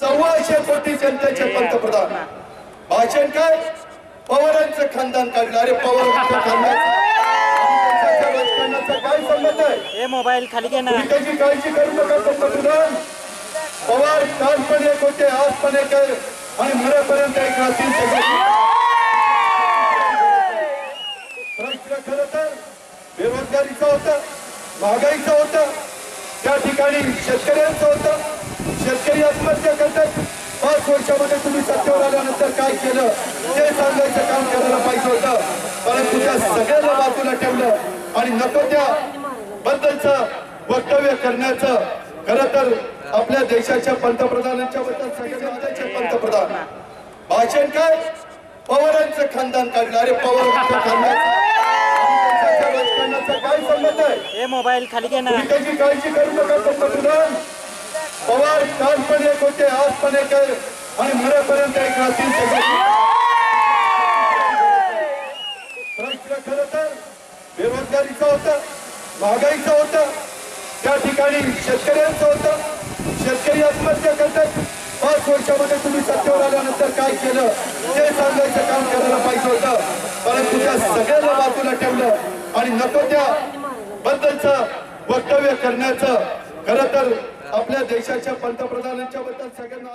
सव्वाशे कोटी जनतेचे पंतप्रधान. भाषण काय? पवारांचं खानदान काढलं अरे पवारांचं खानदान. काय संबंध आहे? हे मोबाईल खाली घे ना. तुम्ही त्याची काळजी करू नका पंतप्रधान? पवार काल पण एक होते आज पण एक आणि मरेपर्यंत एक राहतील प्रश्न खरं तर बेरोजगारीचा होता महागाईचा होता त्या ठिकाणी शेतकऱ्यांचं होतं. आत्महत्या करतात पाच वर्षामध्ये तुम्ही सत्तेवर आल्यानंतर काय केलं? ते सांगायचं काम करायला पाहिजे होतं. परंतु त्या सगळ्यांना बाजूला ठेवलं आणि नको त्या बद्दलचं वक्तव्य करण्याचं. खर तर आपल्या देशाच्या पंतप्रधानांच्या बद्दल सगळ्यांचे पंतप्रधान. भाषण काय? पवारांचं खानदान काढलं अरे पवारांचं खानदान. काय संबंध आहे? मोबाईल खाली घे ना. काळजी करू नका काल पण एक होते आज पण एक आहे आणि मरेपर्यंत एक राहतील प्रश्न खर तर बेरोजगारीचा होता महागाईचा होता त्या ठिकाणी शेतकऱ्यांचं होतं. शेतकरी आत्महत्या करतात. पाच वर्षामध्ये तुम्ही सत्तेवर आल्यानंतर काय केलं? ते सांगायचं काम करायला पाहिजे होतं. परंतु त्या सगळ्यांना बाजूला ठेवलं आणि नको त्या बद्दलचं वक्तव्य करण्याचं. खरं तर आपल्या देशाच्या पंतप्रधानांच्या बद्दल सगळ्यांना